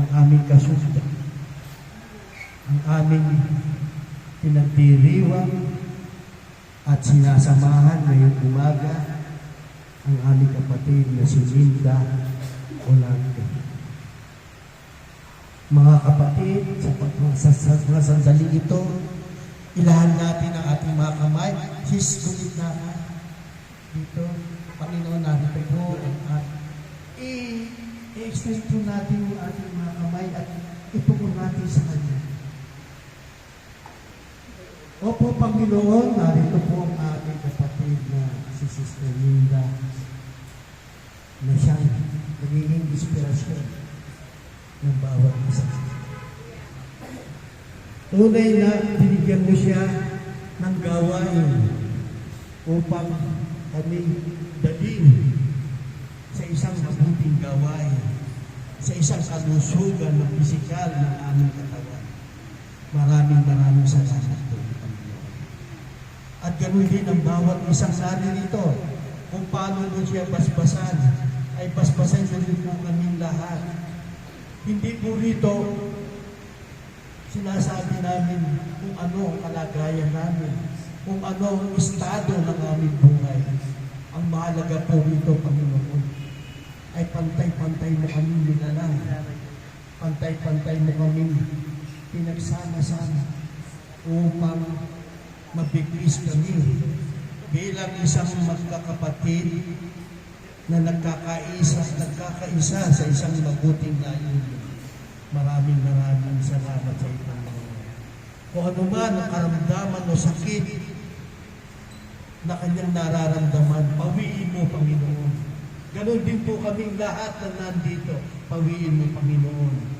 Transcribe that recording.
ang aming kasundan, ang aming pinagdiriwang at sinasamahan ngayong umaga ang aming kapatid na si Linda Olante. Mga kapatid, sa, sa, sa sandali ito, ilahan natin ang ating mga kamay. Sis, gumit na. Dito, Panginoon natin po ang at i- i-extend po natin yung ating itungo natin sa Kanya. Opo, Panginoon, narito po ang ating kapatid na si Sister Linda na siyang nagiging inspirasyon ng bawat isa. Tunay na binigyan mo siya ng gawain upang kami dalhin sa isang mabuting gawain, sa isang kalusugan ng pisikal ng aming katawan. Maraming maraming salamat po, Panginoon. At ganun din ang bawat isang naririto, kung paano mo siya basbasan, ay basbasan mo rin po kami lahat. Hindi po rito sinasabi namin kung ano ang kalagayan namin, kung ano ang estado ng aming buhay. Ang mahalaga po rito, Panginoon, ay pantay-pantay mo kami nilalang. Pantay-pantay mo kami pinagsama-sama upang mabiglis kami bilang isang magkakapatid na nagkakaisa, nagkakaisa sa isang mabuting layunin. Maraming maraming salamat sa Panginoon. Kung ano man ang karamdaman o sakit na kanyang nararamdaman. Ganon din po kaming lahat na nandito. Pawiin mo, Panginoon.